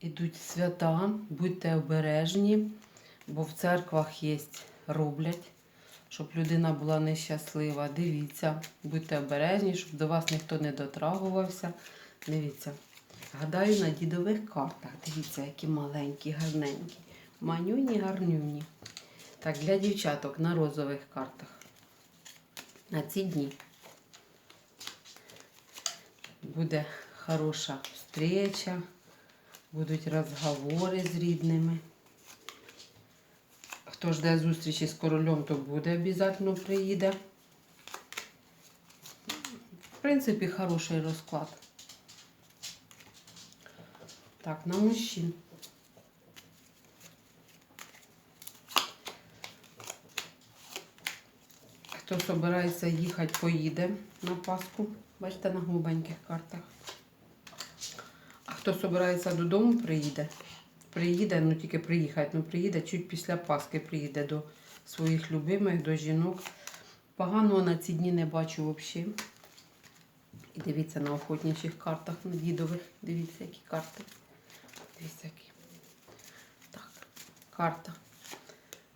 Ідуть свята, будьте обережні, бо в церквах є роблять, щоб людина була нещаслива. Дивіться, будьте обережні, щоб до вас ніхто не дотрагувався. Дивіться. Гадаю на дідових картах. Дивіться, які маленькі, гарненькі. Манюні, гарнюні. Так, для дівчаток на розових картах. На ці дні буде хороша встреча, будуть розговори з рідними. Хто жде зустрічі з королем, то буде обов'язково приїде. В принципі, хороший розклад. Так, на мужчин. Хто збирається їхати, поїде на Пасху. Бачите, на голубеньких картах. Хто збирається додому, приїде. Приїде, ну тільки приїхати, ну приїде чуть після Пасхи приїде до своїх любимих, до жінок. Поганого на ці дні не бачу взагалі. І дивіться на охотничих картах, на дідових. Дивіться, які карти. Дивіться, які. Так, карта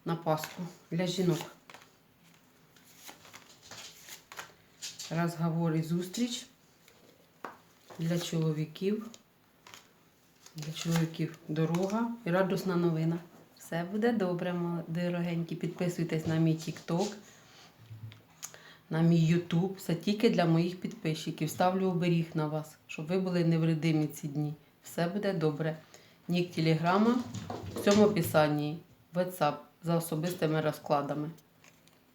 на Пасху для жінок. Розговор і зустріч для чоловіків. Для чоловіків дорога і радісна новина. Все буде добре, дорогенькі. Підписуйтесь на мій TikTok, на мій YouTube. Все тільки для моїх підписчиків. Ставлю оберіг на вас, щоб ви були невредимі ці дні. Все буде добре. Нік телеграма в цьому описанні. WhatsApp за особистими розкладами.